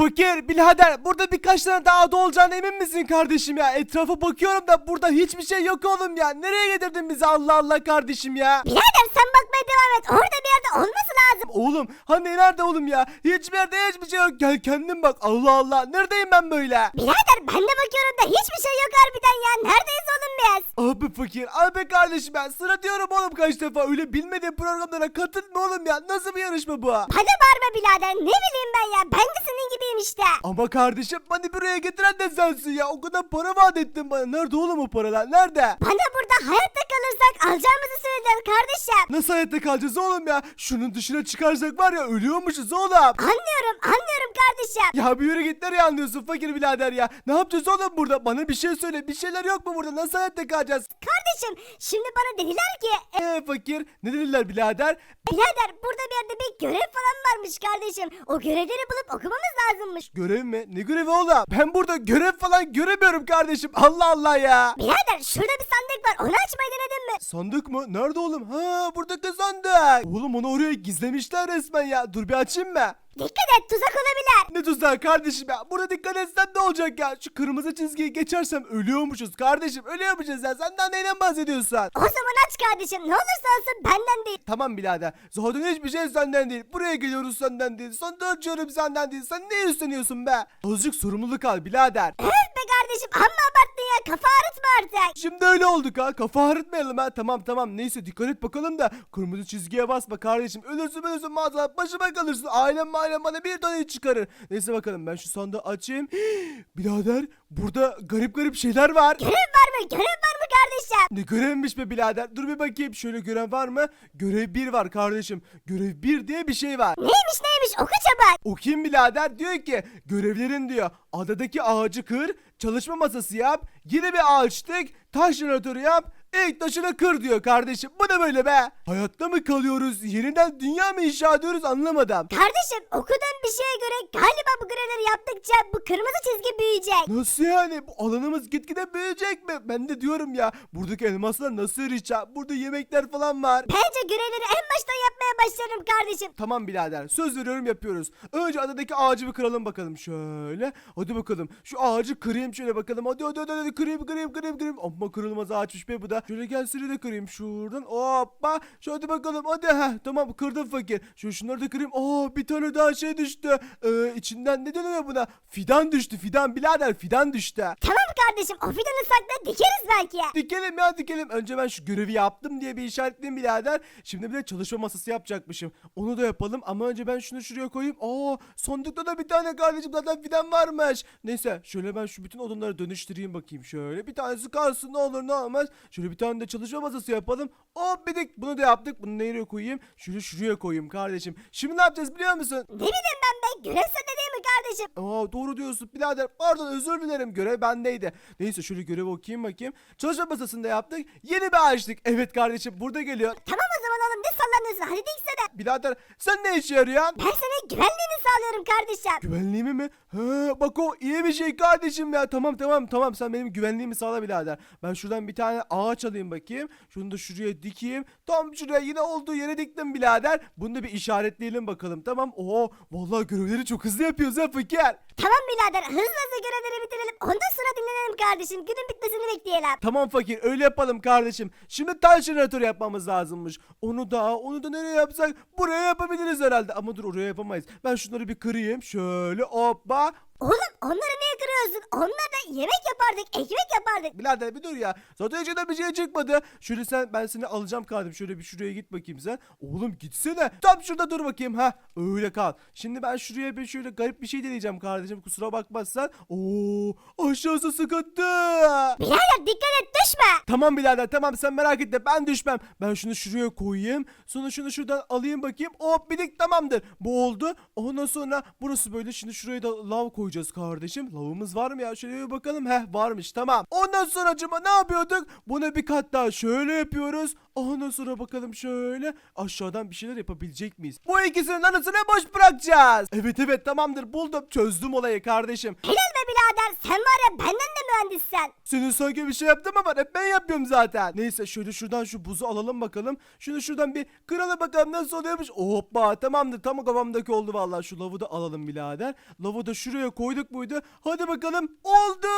Fakir birader burada birkaç tane daha ada olacağına emin misin kardeşim ya? Etrafa bakıyorum da burada hiçbir şey yok oğlum ya. Nereye getirdin bizi Allah Allah kardeşim ya? Birader sen bakmaya devam et. Orada bir yerde olması lazım. Oğlum hani nerede oğlum ya? Hiçbir yerde hiçbir şey yok. Gel kendin bak. Allah Allah. Neredeyim ben böyle? Birader ben de bakıyorum da hiçbir şey yok harbiden ya. Neredeyiz oğlum biz? Abi fakir. Abi kardeşim ben sıra diyorum oğlum kaç defa. Öyle bilmediğim programlara katılma oğlum ya. Nasıl bir yarışma bu? Hadi bağırma birader. Ne bileyim ben ya. Ben de senin gibiyim işte. Ama kardeşim beni buraya getiren de sensin ya. O kadar para vaat ettin bana. Nerede oğlum o paralar? Nerede? Bana burada hayatta kalırsak alacağımızı söylediler kardeşim. Nasıl hayatta kalacağız oğlum ya? Şunun dışına çıkarsak var ya ölüyormuşuz oğlum. Anlıyorum anlıyorum kardeşim. Ya bir yürü git nereye anlıyorsun fakir birader ya? Ne yapacağız oğlum burada? Bana bir şey söyle. Bir şeyler yok mu burada? Nasıl hayatta kalacağız? Kardeşim şimdi bana dediler ki Eee fakir ne dediler birader? birader burada bir yerde bir görev falan varmış kardeşim. O görevleri bulup okumamız lazımmış. Görev mi? Ne görevi oğlum? Ben burada görev falan göremiyorum kardeşim. Allah Allah ya. Birader şurada bir sandık var onu açmayı denedin mi? Sandık mı? Nerede oğlum? Ha buradaki sandık. Oğlum onu oraya gizlemişler resmen ya. Dur bir açayım mı? Dikkat et tuzak olabilir. Ne tuzağı kardeşim ya? Burada dikkat etsem ne olacak ya? Şu kırmızı çizgiyi geçersem ölüyormuşuz kardeşim. Ölüyormuşuz ya. Sen daha neyden bahsediyorsun? O zaman aç kardeşim ne olursa olsun benden değil. Tamam birader. Zaten hiçbir şey senden değil. Buraya geliyoruz senden değil. Sandığı açıyorum senden değil. Sen ne üstleniyorsun be? Azıcık sorumluluk al birader. Öf be kardeşim amma abarttın ya kafa ağrıtma artık. Şimdi öyle olduk ha. Kafa ağrıtmayalım ha. Tamam tamam. Neyse dikkat et bakalım da. Kırmızı çizgiye basma kardeşim. Ölürsün ölürsün maazallah. Başıma kalırsın. Ailem ailem bana bir tane çıkarır. Neyse bakalım ben şu sandığı açayım. birader burada garip garip şeyler var. Görev var mı görev var mı kardeşim? Ne görevmiş be birader? Dur bir bakayım. Şöyle görev var mı? Görev 1 var kardeşim. Görev 1 diye bir şey var. Neymiş neymiş oku çabuk. O kim birader? Diyor ki görevlerin diyor. Adadaki ağacı kır, çalışma masası yap, yine bir ağaç dik, taş jeneratörü yap, ilk taşını kır diyor kardeşim. Bu da böyle be. Hayatta mı kalıyoruz? Yeniden dünya mı inşa ediyoruz anlamadım. Kardeşim okuduğum bir şeye göre galiba bu görevleri yaptıkça bu kırmızı çizgi büyüyecek. Nasıl yani? Bu alanımız gitgide büyüyecek mi? Ben de diyorum ya. Buradaki elmaslar nasıl erişeceğim? Burada yemekler falan var. Bence görevleri en baştan yapmaya başlarım kardeşim. Tamam birader söz veriyorum yapıyoruz. Önce adadaki ağacı bir kıralım bakalım şöyle. Hadi bakalım şu ağacı kırayım şöyle bakalım. Hadi hadi hadi, hadi. kırayım kırayım kırayım kırayım. Amma kırılmaz ağaçmış be bu da. Şöyle gel seni de kırayım şuradan. Hoppa. Şöyle bakalım hadi. Heh, tamam kırdım fakir. Şu şunları da kırayım. Aa bir tane daha şey düştü. Ee, içinden ne deniyor buna? Fidan düştü fidan birader fidan düştü. Tamam kardeşim o fidanı sakla dikeriz belki. Dikelim ya dikelim. Önce ben şu görevi yaptım diye bir işaretleyeyim birader. Şimdi bir de çalışma masası yapacakmışım. Onu da yapalım ama önce ben şunu şuraya koyayım. Aa sandıkta da bir tane kardeşim zaten fidan varmış. Neyse şöyle ben şu bütün odunları dönüştüreyim bakayım şöyle. Bir tanesi kalsın ne olur ne olmaz. Şöyle bir tane de çalışma masası yapalım. Hop bir de bunu da yaptık. Bunu nereye koyayım? Şöyle şuraya koyayım kardeşim. Şimdi ne yapacağız biliyor musun? Ne bileyim ben be görev sende değil mi kardeşim? Aa doğru diyorsun birader. Pardon özür dilerim. Görev bendeydi. Neyse şöyle görev okuyayım bakayım. Çalışma masasında yaptık. Yeni bir ağaçlık. Evet kardeşim burada geliyor. Tamam o zaman oğlum ne sallanıyorsun hadi diksene. Birader sen ne işe yarıyorsun? Ben sana güvenliğini sağlıyorum kardeşim. Güvenliğimi mi? Ha, bak o iyi bir şey kardeşim ya. Tamam tamam tamam sen benim güvenliğimi sağla birader. Ben şuradan bir tane ağaç alayım bakayım. Şunu da şuraya dikeyim. Tam şuraya yine olduğu yere diktim birader. Bunu da bir işaretleyelim bakalım tamam. Oo vallahi görevleri çok hızlı yapıyoruz ha fakir. Tamam birader hızlı hızlı görevleri bitirelim. Ondan sonra dinlenelim kardeşim. Günün bitmesini bekleyelim. Tamam fakir öyle yapalım kardeşim. Şimdi taş jeneratör yapmamız lazımmış. Onu da onu da nereye yapsak buraya yapabiliriz herhalde. Ama dur oraya yapamayız. Ben şunları bir kırayım. Şöyle hoppa. Oğlum onları niye kırıyorsun? Onlarla yemek yapardık, ekmek yapardık. Birader bir dur ya. Zaten içinden bir şey çıkmadı. Şöyle sen ben seni alacağım kardeşim. Şöyle bir şuraya git bakayım sen. Oğlum gitsene. Tam şurada dur bakayım. Ha öyle kal. Şimdi ben şuraya bir şöyle garip bir şey deneyeceğim kardeşim. Kusura bakmazsan. Oo aşağısı sıkıntı. Birader dikkat et düşme. Tamam birader tamam sen merak etme ben düşmem. Ben şunu şuraya koyayım. Sonra şunu şuradan alayım bakayım. Hop bidik tamamdır. Bu oldu. Ondan sonra burası böyle şimdi şuraya da lav koyacağız kardeşim. Lavımız var mı ya? Şöyle bir bakalım. Heh varmış tamam. Ondan sonra acaba ne yapıyorduk? Bunu bir kat daha şöyle yapıyoruz. Ondan sonra bakalım şöyle aşağıdan bir şeyler yapabilecek miyiz? Bu ikisinin arasını boş bırakacağız. Evet evet tamamdır buldum. Çözdüm olayı kardeşim. Helal be birader sen var ya benden de mühendissen. Senin sanki bir şey yaptım ama hep ben yapıyorum zaten. Neyse şöyle şuradan şu buzu alalım bakalım. Şunu şuradan bir kıralım bakalım nasıl oluyormuş. Hoppa tamamdır tam kafamdaki oldu vallahi. Şu lavu da alalım birader. Lavu da şuraya koyduk muydu? Hadi bakalım oldu.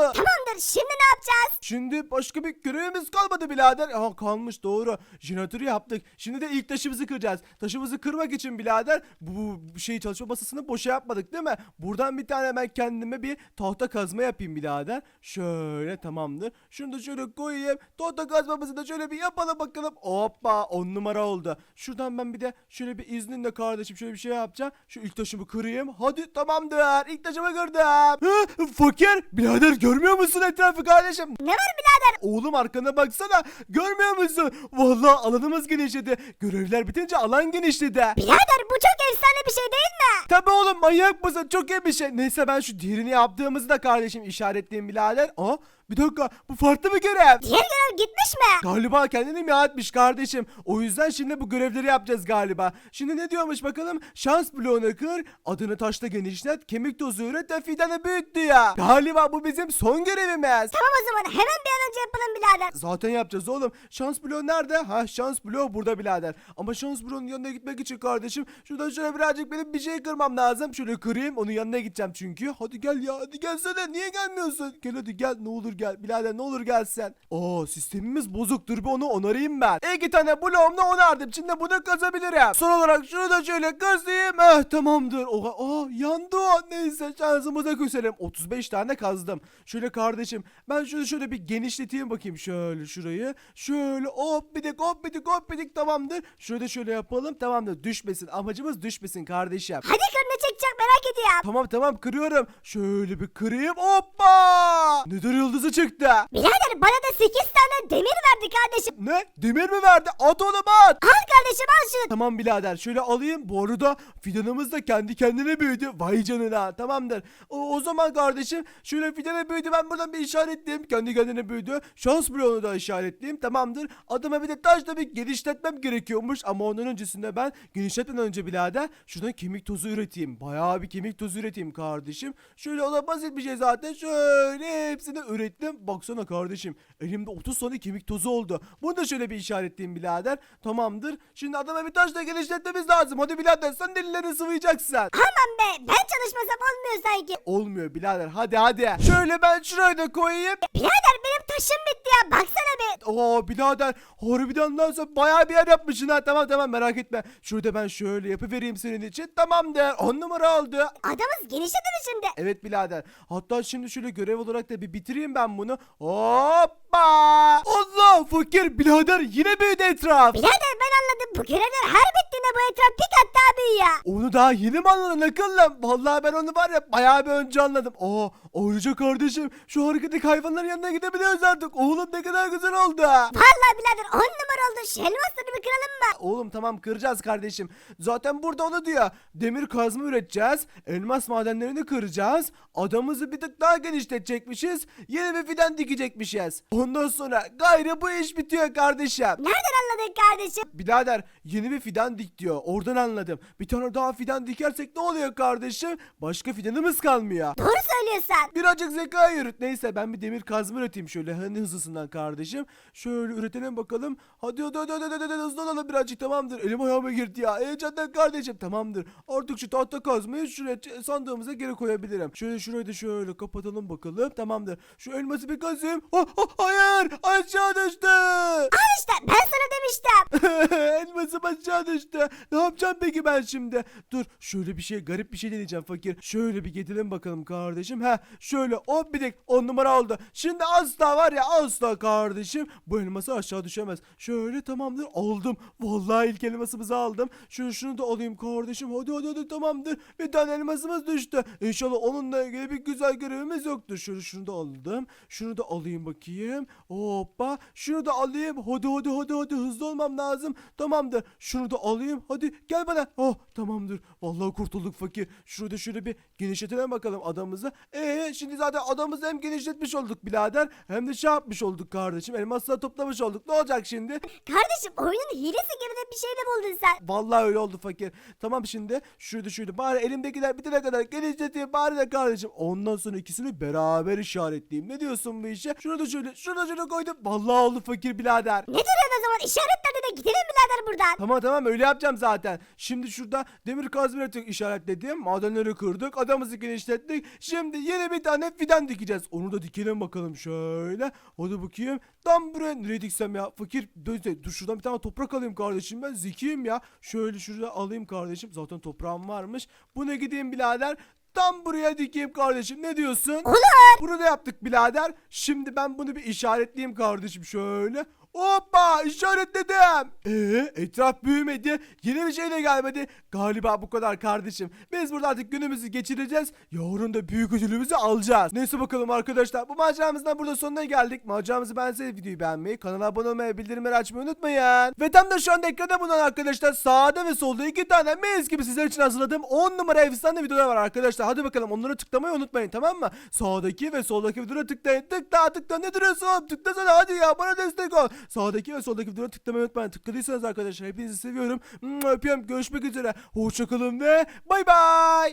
Tamamdır şimdi ne yapacağız? Şimdi başka bir görevimiz kalmadı birader. Aha kalmış doğru. Jeneratörü yaptık. Şimdi de ilk taşımızı kıracağız. Taşımızı kırmak için birader bu, şeyi çalışma masasını boşa yapmadık değil mi? Buradan bir tane ben kendime bir tahta kazma yapayım birader. Şöyle tamamdır. Şunu da şöyle koyayım. Tahta kazmamızı da şöyle bir yapalım bakalım. Hoppa on numara oldu. Şuradan ben bir de şöyle bir izninle kardeşim şöyle bir şey yapacağım. Şu ilk taşımı kırayım. Hadi tamamdır. İlk taşımı kırdım. Hı, fakir. Birader görmüyor musun etrafı kardeşim? Ne var birader? Oğlum arkana baksana. Görmüyor musun? Vallahi alanımız genişledi. Görevler bitince alan genişledi. Birader bu çok efsane bir şey değil mi? Tabi oğlum manyak mısın? Çok iyi bir şey. Neyse ben şu diğerini yaptığımızı da kardeşim işaretleyeyim birader. Aa bir dakika bu farklı bir görev. Diğer görev gitmiş mi? Galiba kendini mi etmiş kardeşim. O yüzden şimdi bu görevleri yapacağız galiba. Şimdi ne diyormuş bakalım? Şans bloğunu kır, adını taşla genişlet, kemik tozu üret ve fidanı büyüt diyor. Galiba bu bizim son görevimiz. Tamam o zaman hemen bir an önce yapalım birader. Zaten yapacağız oğlum. Şans bloğu nerede? Ha şans bloğu burada birader. Ama şans bloğunun yanına gitmek için kardeşim şuradan şöyle birazcık benim bir şey kırmam lazım. Şöyle kırayım onun yanına gideceğim çünkü. Hadi gel ya hadi gelsene. Niye gelmiyorsun? Gel hadi gel ne olur gel. Birader ne olur gelsen. Oo sistemimiz bozuk. Dur bir onu onarayım ben. İki tane bloğumla onardım. Şimdi bunu kazabilirim. Son olarak şunu da şöyle kazayım. Eh tamamdır. Oha, aa yandı o. Neyse şansımıza küselim. 35 tane kazdım. Şöyle kardeşim ben şunu şöyle bir genişleteyim bakayım şöyle şurayı. Şöyle hop bidik hop bidik hop bidik tamamdır. Şöyle şöyle yapalım tamamdır. Düşmesin. Amacımız düşmesin kardeşim. Hadi kır ne çekecek merak ediyorum. Tamam tamam kırıyorum. Şöyle bir kırayım. Hoppa! Nedir yıldızı çıktı? Birader bana da 8 tane demir verdi kardeşim. Ne? Demir mi verdi? At onu at. Al kardeşim al şunu. Tamam birader şöyle alayım. Bu arada fidanımız da kendi kendine büyüdü. Vay canına tamamdır. O, o zaman kardeşim şöyle fidana büyüdü. Ben buradan bir işaretleyeyim. Kendi kendine büyüdü. Şans bloğunu da işaretleyeyim. Tamamdır. Adıma bir de taşla bir genişletmem gerekiyormuş. Ama ondan öncesinde ben genişletmeden önce birader şuradan kemik tozu üreteyim. Bayağı bir kemik tozu üreteyim kardeşim. Şöyle o da basit bir şey zaten. Şöyle hepsini ürettim. Baksana kardeşim. Elimde 30 tane kemik tozu oldu. Bunu da şöyle bir işaretleyeyim birader. Tamamdır. Şimdi adama bir taşla genişletmemiz lazım. Hadi birader sen delilerini sıvayacaksın. Aman be ben çalışmasam olmuyor sanki. Olmuyor birader hadi hadi. Şöyle ben şurayı da koyayım. Birader benim taşım bitti ya baksana bir. Oo birader harbiden lan sen bayağı bir yer yapmışsın ha. Tamam tamam merak etme. Şurada ben şöyle yapıvereyim senin için. Tamamdır. 10 numara oldu. Adamız genişledi şimdi? Evet birader. Hatta şimdi şöyle görev olarak da bir bitireyim ben bunu. Hoppa! Allah fakir birader yine büyüdü etraf. Birader anladım bu görevler her bittiğinde bu etraf bir kat daha büyüyor. Onu daha yeni mi anladın akıllım? Vallahi ben onu var ya bayağı bir önce anladım. Aa ayrıca kardeşim şu hareketli hayvanların yanına gidebiliyoruz artık. Oğlum ne kadar güzel oldu. Vallahi birader 10 numara oldu şu elmasları bir kıralım mı? Oğlum tamam kıracağız kardeşim. Zaten burada onu diyor. Demir kazma üreteceğiz. Elmas madenlerini kıracağız. Adamızı bir tık daha genişletecekmişiz. Yeni bir fidan dikecekmişiz. Ondan sonra gayrı bu iş bitiyor kardeşim. Nereden anladın kardeşim? Birader yeni bir fidan dik diyor. Oradan anladım. Bir tane daha fidan dikersek ne oluyor kardeşim? Başka fidanımız kalmıyor. Doğru söylüyorsun. Birazcık zeka yürüt. Neyse ben bir demir kazma üreteyim şöyle hani hızlısından kardeşim. Şöyle üretelim bakalım. Hadi hadi hadi hadi, hadi, hadi hızlı olalım birazcık tamamdır. Elim ayağıma girdi ya. Heyecandan kardeşim tamamdır. Artık şu tahta kazmayı şuraya sandığımıza geri koyabilirim. Şöyle şurayı da şöyle kapatalım bakalım. Tamamdır. Şu elması bir kazayım. Oh, oh, hayır aşağı düştü. Al işte ben sana demiştim. Elmasım aşağı düştü. Ne yapacağım peki ben şimdi? Dur şöyle bir şey garip bir şey deneyeceğim fakir. Şöyle bir gidelim bakalım kardeşim. Ha şöyle hop bir dakika 10 numara oldu. Şimdi asla var ya asla kardeşim. Bu elması aşağı düşemez. Şöyle tamamdır aldım. Vallahi ilk elmasımızı aldım. Şunu şunu da alayım kardeşim. Hadi hadi hadi tamamdır. Bir tane elmasımız düştü. İnşallah onunla ilgili bir güzel görevimiz yoktur. Şöyle şunu da aldım. Şunu da alayım bakayım. Hoppa. Şunu da alayım. Hadi hadi hadi hadi hızlı olmam lazım. Tamamdır. Şunu da alayım. Hadi gel bana. Oh tamamdır. Vallahi kurtulduk fakir. Şurada şöyle bir genişletelim bakalım adamımızı. Ee şimdi zaten adamımızı hem genişletmiş olduk birader. Hem de şey yapmış olduk kardeşim. Elmasları toplamış olduk. Ne olacak şimdi? Kardeşim oyunun hilesi gibi de bir şey de buldun sen. Vallahi öyle oldu fakir. Tamam şimdi şurada şurada bari elimdekiler bitene kadar genişleteyim bari de kardeşim. Ondan sonra ikisini beraber işaretleyeyim. Ne diyorsun bu işe? Şurada şöyle şurada şöyle koydum. Vallahi oldu fakir birader. Ne duruyorsun o zaman işaretlerde de gidelim birader buradan. Tamam tamam öyle yapacağım zaten. Şimdi şurada demir kazma ürettik işaretledim. Madenleri kırdık. Adamımızı genişlettik. Şimdi yeni bir tane fidan dikeceğiz. Onu da dikelim bakalım şöyle. Hadi bakayım. Tam buraya nereye diksem ya? Fakir dur, dur şuradan bir tane toprak alayım kardeşim. Ben zekiyim ya. Şöyle şurada alayım kardeşim. Zaten toprağım varmış. Buna gideyim birader. Tam buraya dikeyim kardeşim. Ne diyorsun? Olur. Bunu da yaptık birader. Şimdi ben bunu bir işaretleyeyim kardeşim şöyle. Hoppa işaretledim. Ee, etraf büyümedi. Yeni bir şey de gelmedi. Galiba bu kadar kardeşim. Biz burada artık günümüzü geçireceğiz. Yarın da büyük ödülümüzü alacağız. Neyse bakalım arkadaşlar. Bu maceramızdan burada sonuna geldik. Maceramızı beğenseniz videoyu beğenmeyi, kanala abone olmayı, bildirimleri açmayı unutmayın. Ve tam da şu anda ekranda bulunan arkadaşlar sağda ve solda iki tane mis gibi sizler için hazırladığım 10 numara efsane videolar var arkadaşlar. Hadi bakalım onları tıklamayı unutmayın tamam mı? Sağdaki ve soldaki videolara tıklayın. Tıkla tıkla ne duruyorsun? Tıklasana hadi ya bana destek ol. Sağdaki ve soldaki videolara tıklamayı unutmayın. Tıkladıysanız arkadaşlar hepinizi seviyorum. Öpüyorum. Görüşmek üzere. Hoşçakalın ve bay bay.